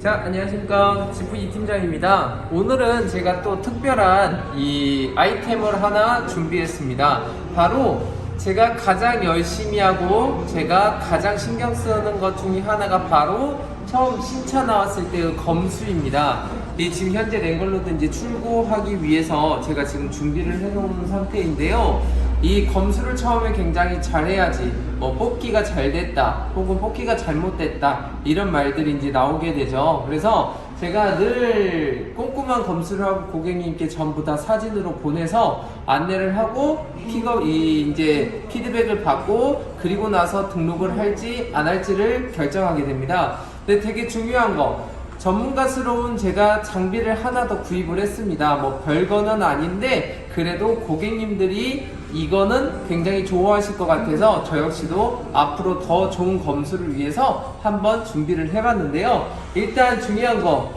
자, 안녕하십니까. 지프이 팀장입니다. 오늘은 제가 또 특별한 이 아이템을 하나 준비했습니다. 바로 제가 가장 열심히 하고 제가 가장 신경 쓰는 것 중에 하나가 바로 처음 신차 나왔을 때의 검수입니다. 이 지금 현재 랭글로드 이제 출고하기 위해서 제가 지금 준비를 해놓은 상태인데요. 이 검수를 처음에 굉장히 잘해야지 뭐 뽑기가 잘 됐다 혹은 뽑기가 잘못됐다 이런 말들이 이제 나오게 되죠. 그래서 제가 늘 꼼꼼한 검수를 하고 고객님께 전부 다 사진으로 보내서 안내를 하고 픽업 이 이제 피드백을 받고 그리고 나서 등록을 할지 안 할지를 결정하게 됩니다. 근데 되게 중요한 거 전문가스러운 제가 장비를 하나 더 구입을 했습니다. 뭐 별거는 아닌데 그래도 고객님들이 이거는 굉장히 좋아하실 것 같아서 저 역시도 앞으로 더 좋은 검수를 위해서 한번 준비를 해봤는데요. 일단 중요한 거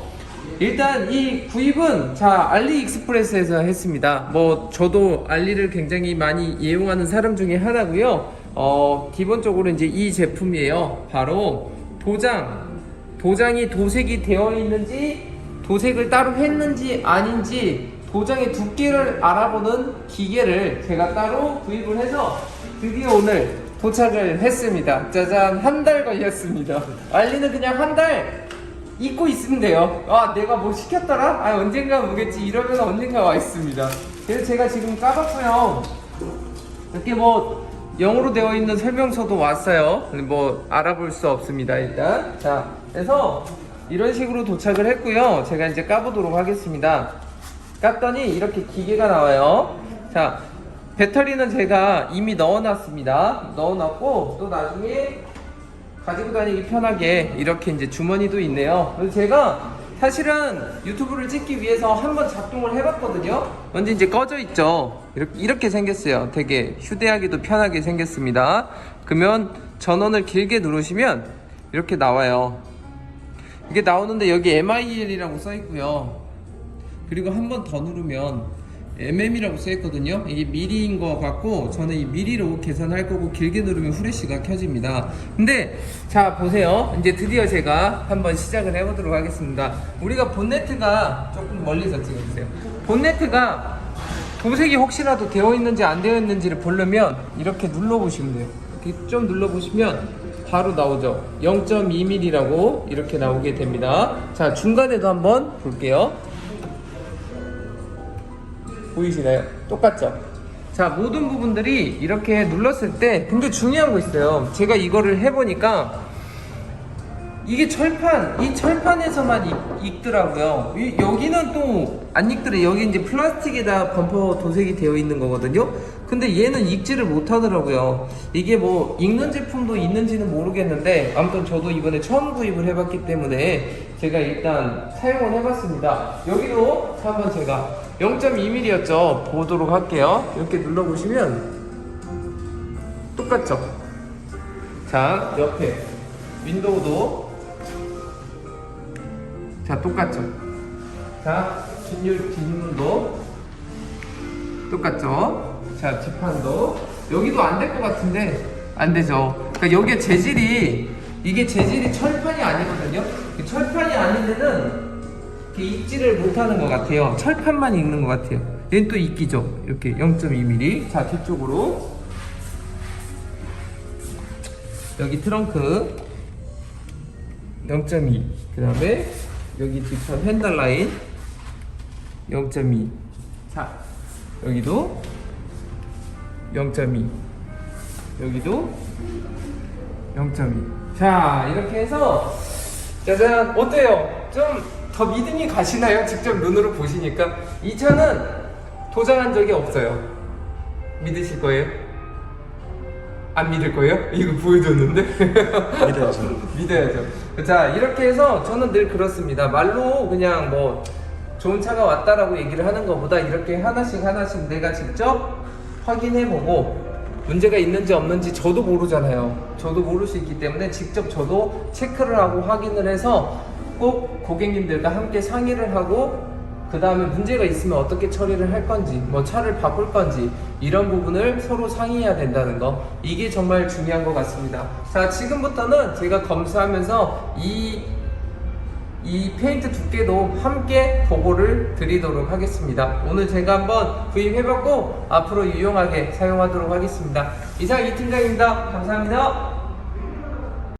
일단 이 구입은 자 알리익스프레스에서 했습니다. 뭐 저도 알리를 굉장히 많이 이용하는 사람 중에 하나고요. 어 기본적으로 이제 이 제품이에요. 바로 도장 도장이 도색이 되어 있는지 도색을 따로 했는지 아닌지 도장의 두께를 알아보는 기계를 제가 따로 구입을 해서 드디어 오늘 도착을 했습니다. 짜잔 한 달 걸렸습니다. 알리는 그냥 한 달 잊고 있으면 돼요. 아 내가 뭐 시켰더라? 아 언젠가 오겠지 이러면 언젠가 와 있습니다. 그래서 제가 지금 까봤고요. 이렇게 뭐 영어로 되어 있는 설명서도 왔어요. 뭐 알아볼 수 없습니다 일단. 자, 그래서 이런 식으로 도착을 했고요. 제가 이제 까보도록 하겠습니다. 깠더니 이렇게 기계가 나와요. 자, 배터리는 제가 이미 넣어놨습니다. 넣어놨고 또 나중에 가지고 다니기 편하게 이렇게 이제 주머니도 있네요. 그래서 제가 사실은 유튜브를 찍기 위해서 한번 작동을 해봤거든요. 먼저 이제 꺼져 있죠. 이렇게, 이렇게 생겼어요. 되게 휴대하기도 편하게 생겼습니다. 그러면 전원을 길게 누르시면 이렇게 나와요. 이게 나오는데 여기 MIL이라고 써 있고요. 그리고 한 번 더 누르면 mm이라고 써 있거든요. 이게 미리인 것 같고 저는 이 미리로 계산할 거고 길게 누르면 후레쉬가 켜집니다. 근데 자 보세요. 이제 드디어 제가 한번 시작을 해보도록 하겠습니다. 우리가 본네트가 조금 멀리서 찍어주세요. 본네트가 도색이 혹시라도 되어 있는지 안 되어 있는지를 보려면 이렇게 눌러보시면 돼요. 이렇게 좀 눌러보시면 바로 나오죠. 0.2mm라고 이렇게 나오게 됩니다. 자 중간에도 한번 볼게요. 보이시나요? 똑같죠? 자, 모든 부분들이 이렇게 눌렀을 때, 근데 중요한 거 있어요. 제가 이거를 해보니까, 이게 철판, 이 철판에서만 익, 익더라고요. 이- 여기는 또 안 익더래. 여기 이제 플라스틱에다 범퍼 도색이 되어 있는 거거든요. 근데 얘는 익지를 못하더라고요. 이게 뭐 익는 제품도 있는지는 모르겠는데 아무튼 저도 이번에 처음 구입을 해봤기 때문에 제가 일단 사용을 해봤습니다. 여기도 한번 제가 0.2mm였죠. 보도록 할게요. 이렇게 눌러보시면 똑같죠? 자, 옆에 윈도우도 자, 똑같죠? 자, 뒷율, 뒷문도 똑같죠? 자, 뒷판도 여기도 안 될 것 같은데 안 되죠. 그러니까 여기에 재질이 이게 재질이 철판이 아니거든요. 이 철판이 아닌 데는 익지를 못하는 것 같아요. 철판만 익는 것 같아요. 얘는 또 익기죠. 이렇게 0.2mm. 자, 뒤쪽으로 여기 트렁크 0.2. 그 다음에 여기 뒷판 핸들 라인 0.2. 자, 여기도 0.2. 여기도 0.2. 자, 이렇게 해서 짜잔 어때요? 좀 더 믿음이 가시나요? 직접 눈으로 보시니까 이 차는 도장한 적이 없어요. 믿으실 거예요? 안 믿을 거예요? 이거 보여줬는데 믿어야죠. 믿어야죠. 자 이렇게 해서 저는 늘 그렇습니다. 말로 그냥 뭐 좋은 차가 왔다라고 얘기를 하는 것보다 이렇게 하나씩 하나씩 내가 직접 확인해보고 문제가 있는지 없는지 저도 모르잖아요. 저도 모를 수 있기 때문에 직접 저도 체크를 하고 확인을 해서 꼭 고객님들과 함께 상의를 하고 그 다음에 문제가 있으면 어떻게 처리를 할 건지, 뭐 차를 바꿀 건지, 이런 부분을 서로 상의해야 된다는 거. 이게 정말 중요한 것 같습니다. 자, 지금부터는 제가 검수하면서 이 이 페인트 두께도 함께 보고를 드리도록 하겠습니다. 오늘 제가 한번 구입해봤고 앞으로 유용하게 사용하도록 하겠습니다. 이상 이 팀장입니다. 감사합니다.